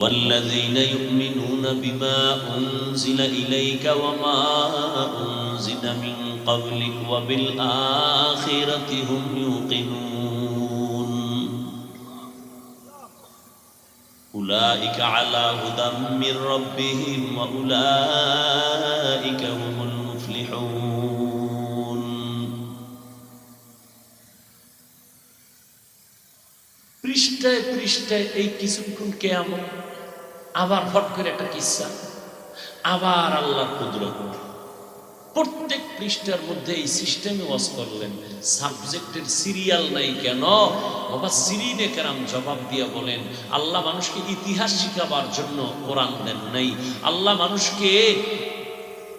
والذين يؤمنون بما أنزل إليك وما أنزل من قبلك وبالآخرة هم يوقنون أولئك على هدى من ربهم وأولئك هم المفلحون পৃষ্ঠায় পৃষ্ঠায় এই কিছুক্ষণ কেয়ামত আবার ফট করে একটা কিসা। আবার আল্লাহর কুদরত। প্রত্যেক পৃষ্ঠার মধ্যে এই সিস্টেমে ওয়াজ করলেন। সাবজেক্টের সিরিয়াল নাই কেন? বাবা সিরিনে কেরাম জবাব দিয়ে বলেন, আল্লাহ মানুষকে ইতিহাস শিখাবার জন্য কোরআন দেন নাই। আল্লাহ মানুষকে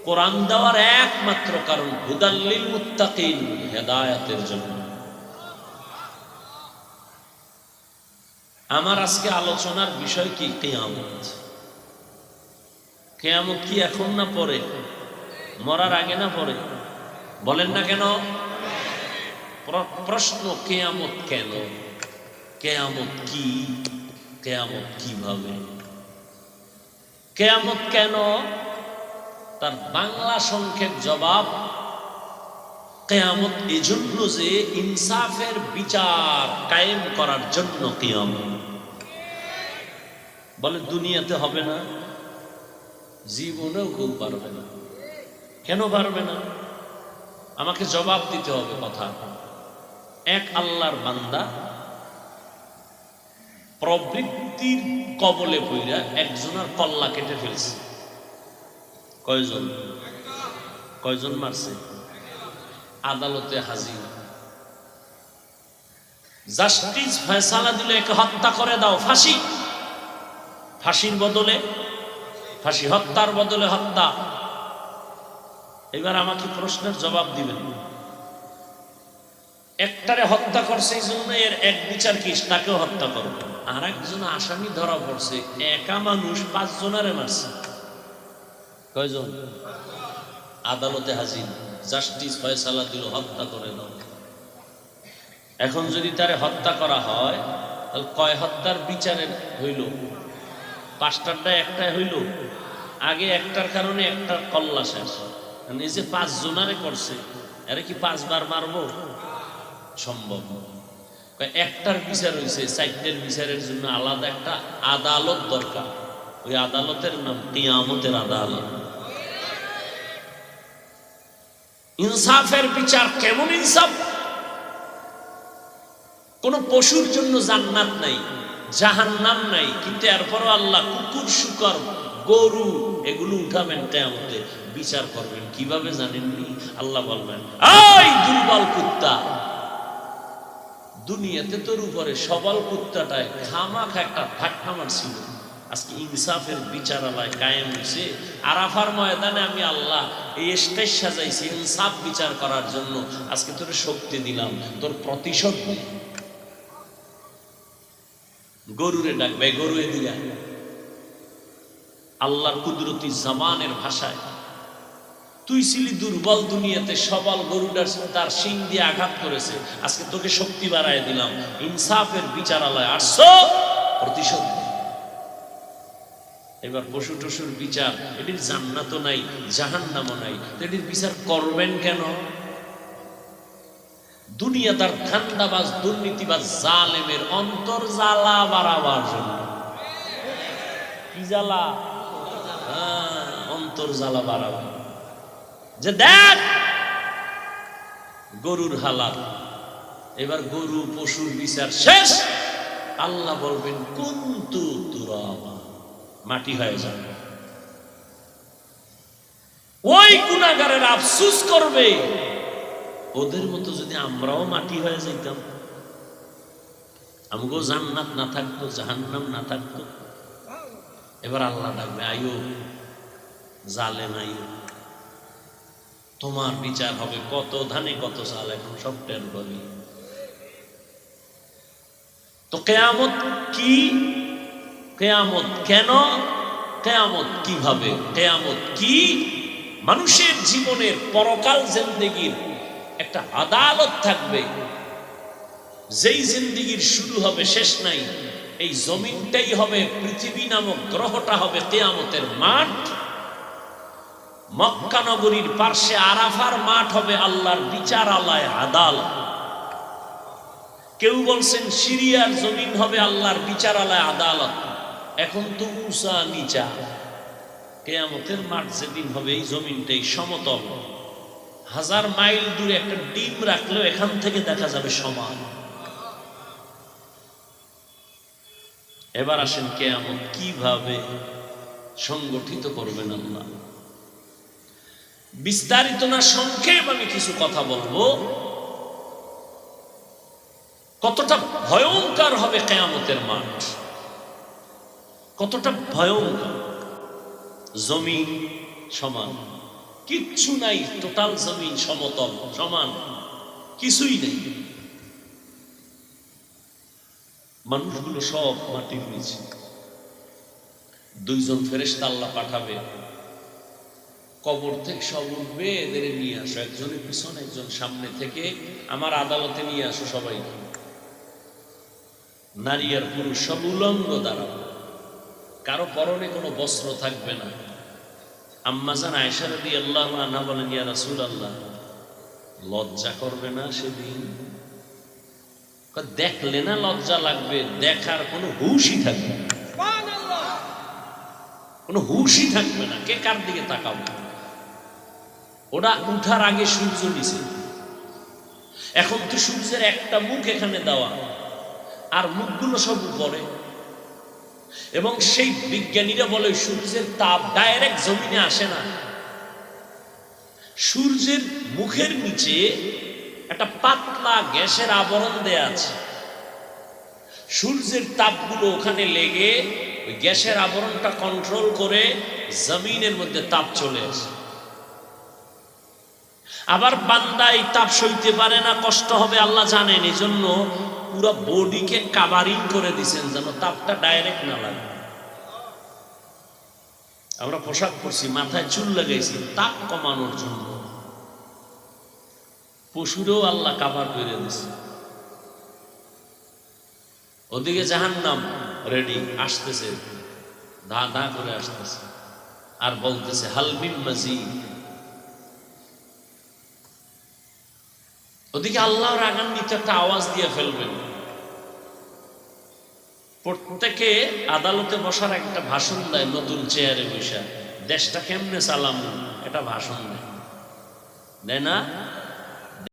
কোরআন দেওয়ার একমাত্র কারণ হুদাল্লিল মুত্তাকিন, হেদায়াতের জন্য। আমার আজকে আলোচনার বিষয় কি? কেয়ামত। কেয়ামত কি এখন না পরে? মরার আগে না পরে? বলেন না কেন? প্রশ্ন, কেয়ামত কেন? কেয়ামত কি? কেয়ামত কীভাবে? কেয়ামত কেন? তার বাংলা সংক্ষেপ জবাব, কেয়ামত এজন্য যে ইনসাফের বিচার কায়েম করার জন্য কেয়ামত। বলে দুনিয়াতে হবে না, জীবনেও কেউ পারবে না। কেন পারবে না? আমাকে জবাব দিতে হবে কথা। এক আল্লাহর বান্দা প্রবৃত্তির কবলে পইরা একজনের কল্লা কেটে ফেলছে। কয়জন? কয়জন মারছে? আদালতে হাজির। জাস্টিস ফয়সালা দিলে একে হত্যা করে দাও, ফাঁসি। ফাঁসির বদলে, ফাঁসি হত্যার বদলে হত্যা। এবার আমাকে প্রশ্নের জবাব দিবেন। একটারে হত্যা করছে এই জন্য এর এক বিচার কি? তাকেও হত্যা করবে আর একজন আসামি ধরা পড়ছে, একা মানুষ পাঁচ জনারে মারছে। কয়জন? আদালতে হাজির। জাস্টিস ফয়সালা দিল, হত্যা করে দাও এখন যদি তারে হত্যা করা হয়, তাহলে কয় হত্যার বিচারের হইল? পাঁচটারটা একটাই হইল। আগে একটার কারণে একটার কল্লা শেষ নিজে পাঁচ জনারে করছে আরে কি পাঁচবার মারবো? সম্ভব। একটার বিচার হয়েছে চারটের বিচারের জন্য আলাদা একটা আদালত দরকার। ওই আদালতের নাম কিয়ামতের আদালত। ইনসাফের বিচার কেমন ইনসাফ? কোন পশুর জন্য জান্নাত নাই। জাহান্নাম নাই, কিন্তু এরপরও আল্লাহ কুকুর, শুকর, গরু এগুলো উঠাবেন কেমতে বিচার করবেন, কীভাবে জানেননি? আল্লাহ বলবেন আই দুর্বল কুত্তা, দুনিয়াতে তোর উপরে সবল কুত্তাটায় খামাখ একটা ধাক্কা মারছিল। আজকে ইনসাফের বিচার আলায় কায়েম হয়েছে আরাফার ময়দানে আমি আল্লাহ এই স্টেজ সাজাইছি, ইনসাফ বিচার করার জন্য। আজকে তোর শক্তি দিলাম, তোর প্রতিশোধ। গরুরে ডাকবে গরু এদিকে আয়। আল্লাহর কুদরতি জামানের ভাষায়, তুই ছিলি দুর্বল দুনিয়াতে, সবল গরুটার তার শিং দিয়ে আঘাত করেছে। আজকে তোকে শক্তি বাড়ায় দিলাম। ইনসাফের বিচারালয় আসছো প্রতিশোধ এবার পশু টসুর বিচার, এটির জান্নাতও নাই, জাহান্নামও নাই। এটির বিচার করবেন কেন? দুনিয়া তার ঠান্ডাবাজ দুর্নীতিবাজ জালেমের অন্তর জ্বালা বাড়াবার জন্য। কি জ্বালা? হ্যাঁ, অন্তর জ্বালা বাড়াবার যে দেখ গরুর হালাত। এবার গরু পশুর বিচার শেষ। আল্লাহ বলবেন কুন্তু তুরাবা মাটি হয়ে যাবে ওই গুণাগারের আফসুস করবে। ওদের মতো যদি আমরাও মাটি হয়ে যাইতাম, আমগো জান্নাত না থাকতো, জাহান্নাম না থাকতো। এবার আল্লাহ ডাকবে আয়ো জালে নাই তোমার বিচার হবে কত ধানে কত চাল, এখন সব টের পাবি। তো কেয়ামত কি? কেয়ামত কেন? কেয়ামত কীভাবে? কেয়ামত কি? মানুষের জীবনের পরকাল জিন্দগির একটা আদালত থাকবে। যেই জিন্দগির শুরু হবে, শেষ নাই, এই জমিনটাই হবে পৃথিবী নামক গ্রহটা হবে কেয়ামতের মাঠ। মক্কা নগরীর পার্শ্বে আরাফার মাঠ হবে আল্লাহর বিচার আলায় আদাল কেউ বলছেন, সিরিয়ার জমিন হবে আল্লাহর বিচার আলায় আদালত। এখন তো উষা নিচা। কেয়ামতের মাঠ যেদিন হবে, এই জমিনটাই সমতল। হাজার মাইল দূরে একটা ডিম রাখলেও এখান থেকে দেখা যাবে সমান। এবার আসেন কেয়ামত, কীভাবে সংগঠিত করবেন আল্লাহ? বিস্তারিত না, সংক্ষেপ আমি কিছু কথা বলব। কতটা ভয়ঙ্কর হবে কেয়ামতের মাঠ। কতটা ভয়ঙ্কর। জমি সমান। কিচ্ছু নাই, টোটাল জমিন সমতল, সমান, কিছুই নেই। মানুষগুলো সব মাটির নিচে। দুইজন ফেরেশতা আল্লাহ পাঠাবে। কবর থেকে সব উঠবে, এদের নিয়ে আসো। একজনের পিছনে, একজন সামনে থেকে আমার আদালতে নিয়ে আসো সবাইকে নারী আর পুরুষ সব উলঙ্গ দাঁড়াবে কারও পরনে কোনো বস্ত্র থাকবে না। আম্মাজান আয়সা রদি আল্লাহ আনা বলেন ইয়া রাসূল আল্লাহ লজ্জা করবে না সেদিন? দেখলে না লজ্জা লাগবে দেখার কোনো হুশই থাকবে কোনো হুশই থাকবে না কে কার দিকে তাকাবো? ওরা উঠার আগে সূর্য নিছে। এখন তো সূর্যের একটা মুখ এখানে দেওয়া। আর মুখগুলো সব উপরে। এবং সেই বিজ্ঞানীরা বলে, সূর্যের তাপ ডাইরেক্ট জমিনে আসে না। সূর্যের মুখের নিচে একটা পাতলা গ্যাসের আবরণ দেয়া আছে। সূর্যের তাপগুলো ওখানে লেগে ওই গ্যাসের আবরণটা কন্ট্রোল করে জমিনের মধ্যে তাপ চলে আসে। আবার বান্দা এই তাপ সইতে পারে না, কষ্ট হবে, আল্লাহ জানেন। এই জন্য পুরো বডিকে কাভারিং করে দিছেন যেন তাপটা ডাইরেক্ট না লাগে। আমরা পোশাক পরছি, মাথায় চুল লাগাইছি, তাপ কমানোর জন্য। পশুরেও আল্লাহ কাভার করে দিছে। ওদিকে জাহান্নাম রেডি আসতেছে ধা ধা করে আসতেছে। আর বলতেছে হালবিন মাজিদ। ওদিকে আল্লাহ রাগান্বিত একটা আওয়াজ দিয়ে ফেলবেন। প্রত্যেকে আদালতে বসার একটা ভাষণ দেয় নতুন চেয়ারে বসে। দেশটা কেমনে চালাম? এটা ভাষণ দেয়। দেয় না?